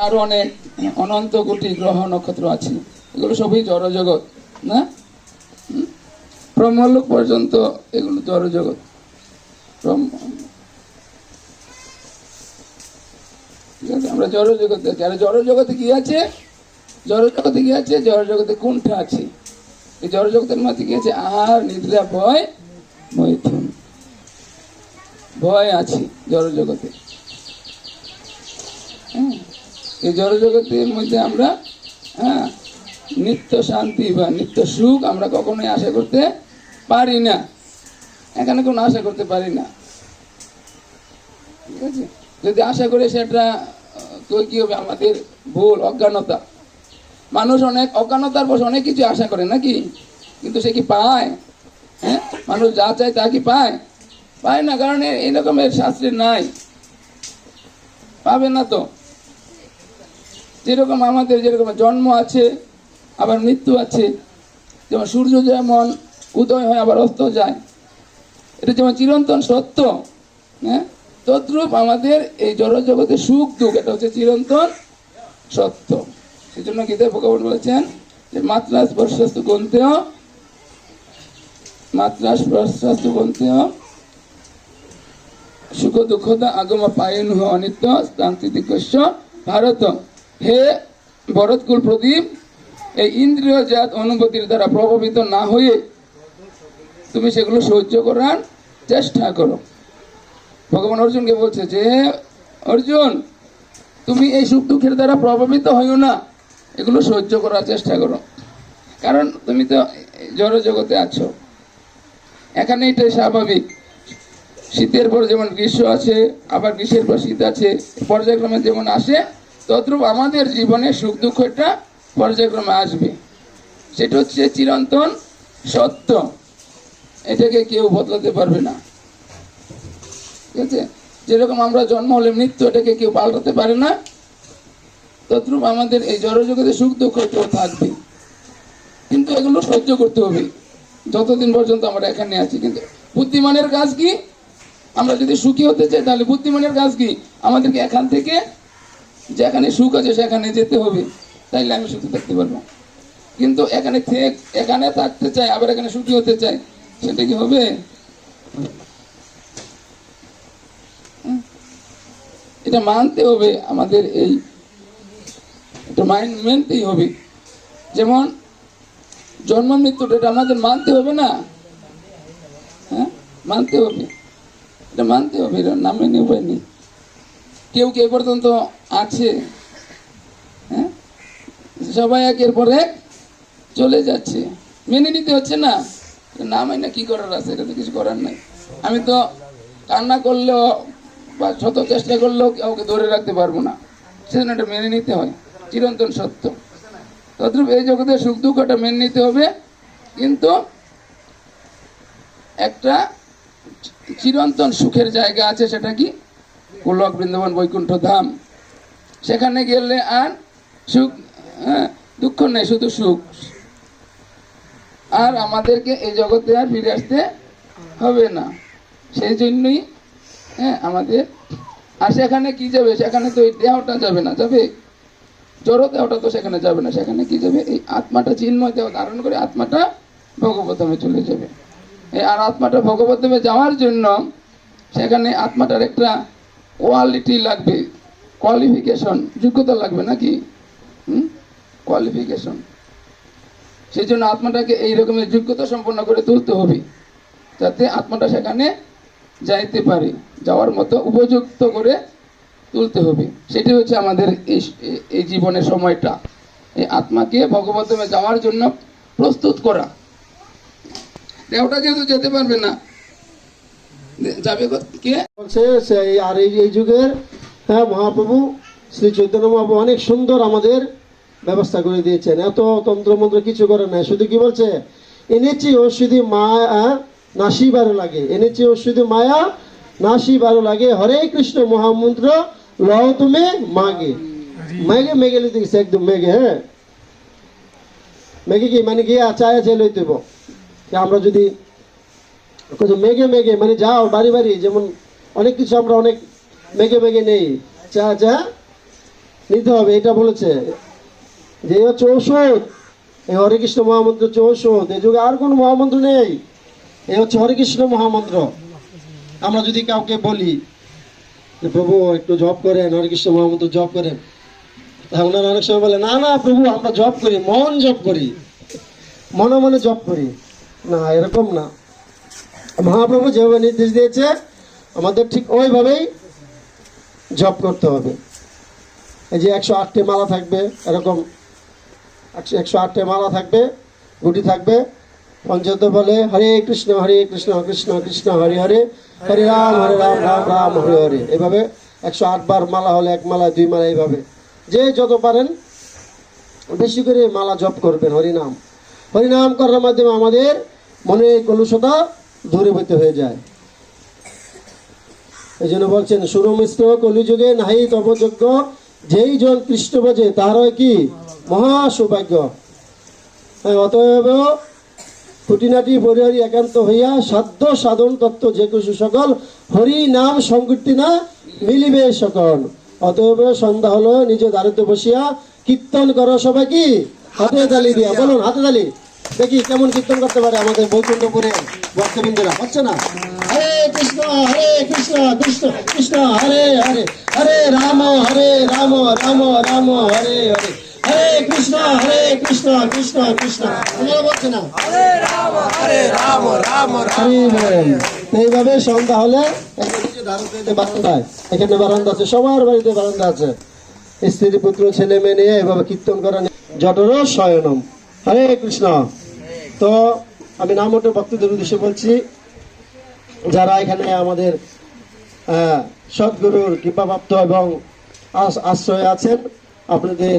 আরও অনেক, অনন্ত কোটি গ্রহ নক্ষত্র আছে। এগুলো সবই জড়জগৎ, না? হুম? ব্রহ্মলোক পর্যন্ত এগুলো জড়জগৎ। ঠিক আছে, আমরা জড়জগতে আছি আর জড়জগতে কি আছে? জড়জগতে কি আছে? জড়জগতে কোনটা আছে। এই জড়জগতের মধ্যে কি আছে? আর নিদ্রা, ভয় ভয় আছে জড়জগতে। এই জড়জগতের মধ্যে আমরা হ্যাঁ নিত্য শান্তি বা নিত্য সুখ আমরা কখনোই আশা করতে পারি না। এখানে কোনো আশা করতে পারি না। ঠিক আছে? যদি আশা করে সেটা, তো কি হবে? আমাদের ভুল, অজ্ঞানতা। মানুষ অনেক, অজ্ঞানতার বসে অনেক কিছু আশা করে, নাকি? কিন্তু সে কি পায়? হ্যাঁ? মানুষ যা চায় তা কি পায়? পায় না, কারণ এ- এই রকমের শাস্ত্রে নাই। পাবে না তো। যেরকম আমাদের যেরকম জন্ম আছে, আবার মৃত্যু আছে, যেমন সূর্য যেমন উদয় হয়, আবার অস্ত যায়। এটা যেমন চিরন্তন সত্য হ্যাঁ? তদ্রূপ আমাদের এই জড়জগতের সুখ, দুঃখ, এটা হচ্ছে চিরন্তন সত্য। সেই জন্য গীতা ভগবান বলেছেন যে মাত্রা স্পর্শস্তু গন্তেও মাত্রা স্পর্শস্তু গন্তেও সুখ দুঃখতা আগম পায়ন অনিত্য, স্থান্তি দিকস্য ভারত হে ভরতকুল প্রদীপ এই ইন্দ্রিয় জাত অনুভূতির দ্বারা প্রভাবিত না হয়ে তুমি সেগুলো সহ্য করার চেষ্টা করো। ভগবান অর্জুনকে বলছে যে অর্জুন, তুমি এই সুখ দুঃখের দ্বারা প্রভাবিত হইও না, এগুলো সহ্য করার চেষ্টা করো। কারণ তুমি তো জড় জগতে আছো। এখানে এটাই স্বাভাবিক। শীতের পর যেমন গ্রীষ্ম আছে, আবার গ্রীষ্মের পর শীত আছে, পর্যায়ক্রমে যেমন আসে তদ্রূপ আমাদের জীবনে সুখ দুঃখটা পর্যায়ক্রমে আসবে। সেটা হচ্ছে চিরন্তন সত্য। এটাকে কেউ বদলাতে পারবে না। ঠিক আছে? যেরকম আমরা জন্ম হলে মৃত্যু এটাকে কেউ পাল্টাতে পারে না। তদ্রূপ আমাদের এই জড়জগতে সুখ দুঃখ কেউ থাকবে। কিন্তু এগুলো সহ্য করতে হবে। যতদিন পর্যন্ত আমরা এখানে আছি, কিন্তু বুদ্ধিমানের কাজ কি? আমরা যদি সুখী হতে চাই, তাহলে বুদ্ধিমানের কাজ কি? আমাদেরকে এখান থেকে যেখানে সুখ আছে, সেখানে যেতে হবে। তাইলে আমি সুখী থাকতে পারব। কিন্তু এখানে থেকে এখানে থাকতে চাই, আবার এখানে সুখী হতে চাই, সেটা কি হবে? এটা মানতে হবে আমাদের এই এটা মাইন্ড মানতেই হবে। যেমন জন্ম মৃত্যুটা এটা আমাদের মানতে হবে না? হ্যাঁ? মানতে হবে। এটা মানতে হবে, এটা না মেনে উপায় নেই। কেউ কে পর্যন্ত আছে? হ্যাঁ? সবাই একের পর এক চলে যাচ্ছে। মেনে নিতে হচ্ছে না। না মেনে কি করার আছে? এটা তো কিছু করার নাই। আমি তো কান্না করলেও বা শত চেষ্টা করলেও কাউকে ধরে রাখতে পারব না। সেজন্য এটা মেনে নিতে হয়। চিরন্তন সত্য। তদ্রূপ এই জগতের সুখ দুঃখটা মেনে নিতে হবে। কিন্তু একটা চিরন্তন সুখের জায়গা আছে সেটা কি? গোলক বৃন্দাবন বৈকুণ্ঠ ধাম সেখানে গেলে আর সুখ হ্যাঁ, দুঃখ নেই শুধু সুখ। আর আমাদেরকে এই জগতে আর ফিরে আসতে হবে না। সেই জন্যই হ্যাঁ আমাদের আর সেখানে কি যাবে? সেখানে তো এই দেহটা যাবে না যাবে? জড় দেহটা তো সেখানে যাবে না সেখানে কি যাবে? এই আত্মাটা চিন্ময় দেহ ধারণ করে আত্মাটা ভগবতমে চলে যাবে। আর আত্মাটা ভগবতমে যাওয়ার জন্য সেখানে আত্মাটার একটা কোয়ালিটি লাগবে। কোয়ালিফিকেশন যোগ্যতা লাগবে নাকি? কোয়ালিফিকেশন সেই জন্য আত্মাটাকে এই রকমের যোগ্যতা সম্পন্ন করে তুলতে হবে, যাতে আত্মাটা সেখানে যাইতে পারে, যাওয়ার মতো উপযুক্ত করে তুলতে হবে। সেটি হচ্ছে আমাদের এই জীবনের সময়টা। এই আত্মাকে ভগবতমে যাওয়ার জন্য প্রস্তুত করা। দেহটা যেহেতু যেতে পারবে না যাবে কে বলছে আর এই এই যুগের হ্যাঁ মহাপ্রভু শ্রী চৈতন্য মহাপ্রভু অনেক সুন্দর আমাদের ব্যবস্থা করে দিয়েছেন। এত তন্ত্রমন্ত্র কিছু করে নাই। শুধু কি বলছে? এনেছি ওষুধি মায়া নাসি বারো লাগে। এনেছি ওষুধি মায়া নাসি বারো লাগে। হরে কৃষ্ণ মহামন্ত্র লও তুমি মাগে। মেঘে মেঘে লিখতে গেছে একদম মেঘে হ্যাঁ। মেঘে কি মানে গিয়া চায়া হইব। যে আমরা যদি মেঘে মেঘে মানে যাও বাড়ি বাড়ি, যেমন অনেক কিছু আমরা অনেক মেঘে মেঘে নেই। চা চা নিতে হবে, এটা বলেছে। যে হচ্ছে ঔষধ। এই হরে কৃষ্ণ মহামন্ত্র হচ্ছে ঔষধ। এই যুগে আর কোনো মহামন্ত্র নেই। এ হচ্ছে হরে কৃষ্ণ মহামন্ত্র। আমরা যদি কাউকে বলি যে, প্রভু, একটু জব করেন, হরে কৃষ্ণ মহামন্ত্র জব করেন। তা ওনারা অনেক সময় বলে, না না, প্রভু, আমরা জব করি, মন জব করি। মনে মনে জব করি। না, এরকম না। মহাপ্রভু যেভাবে নির্দেশ দিয়েছে, আমাদের ঠিক ওইভাবেই জব করতে হবে। এই যে একশো আটটি মালা থাকবে, এরকম একশো আটটি মালা থাকবে, গুটি থাকবে। পঞ্চায়েত বলে, হরে কৃষ্ণ হরে কৃষ্ণ কৃষ্ণ কৃষ্ণ, হরে হরে হরে রাম হরে রাম রাম রাম, হরে হরে। এভাবে একশো আট বার মালা হলে এক মালা, দুই মালা, এইভাবে। যে যত পারেন, বেশি করে মালা জপ করবেন, হরিনাম। হরিনাম করার মাধ্যমে আমাদের মনে কলুষতা দূরীভূত হয়ে যায়। এই জন্য বলছেন সুরমিষ্ট কলিযুগে নাহি তপযোগ্য যেই জন কৃষ্ণ বোঝে তার কি? মহা সৌভাগ্য হ্যাঁ, অতএব খুঁটিনাটি পরিহারি একান্ত হইয়া সাধ্য সাধন তত্ত্ব যে কিছু সকল হরি নাম সংকীর্তি না মিলিবে সকল। অতএব সন্ধ্যা হলো নিজে দারিদ্র বসিয়া কীর্তন করো সবাই কি হাতে তালি দিয়া বলুন হাতে তালি। দেখি কেমন কীর্তন করতে পারে আমাদের বৈকুণ্ঠপুরে ভক্তবৃন্দরা হচ্ছে না? হরে কৃষ্ণ হরে কৃষ্ণ কৃষ্ণ কৃষ্ণ হরে হরে হরে রাম হরে রাম রাম রাম হরে হরে। হরে কৃষ্ণ হরে কৃষ্ণ কৃষ্ণ কৃষ্ণ। আপনারা বলছে না? হরি বল। এইভাবে সন্ধ্যা হলে এখানে যে দারুণদের বারান্দায়, এখানে বারান্দা আছে সবার বাড়িতে বারান্দা আছে। স্ত্রী পুত্র ছেলে মেয়ে নিয়ে এভাবে কীর্তন করা জটর শয়নম। হরে কৃষ্ণ। তো আমি নাম ওঠে ভক্তদের উদ্দেশ্যে বলছি, যারা এখানে আমাদের সদ্গুরুর কৃপাপ্রাপ্ত এবং আশ্রয়ে আছেন, আপনাদের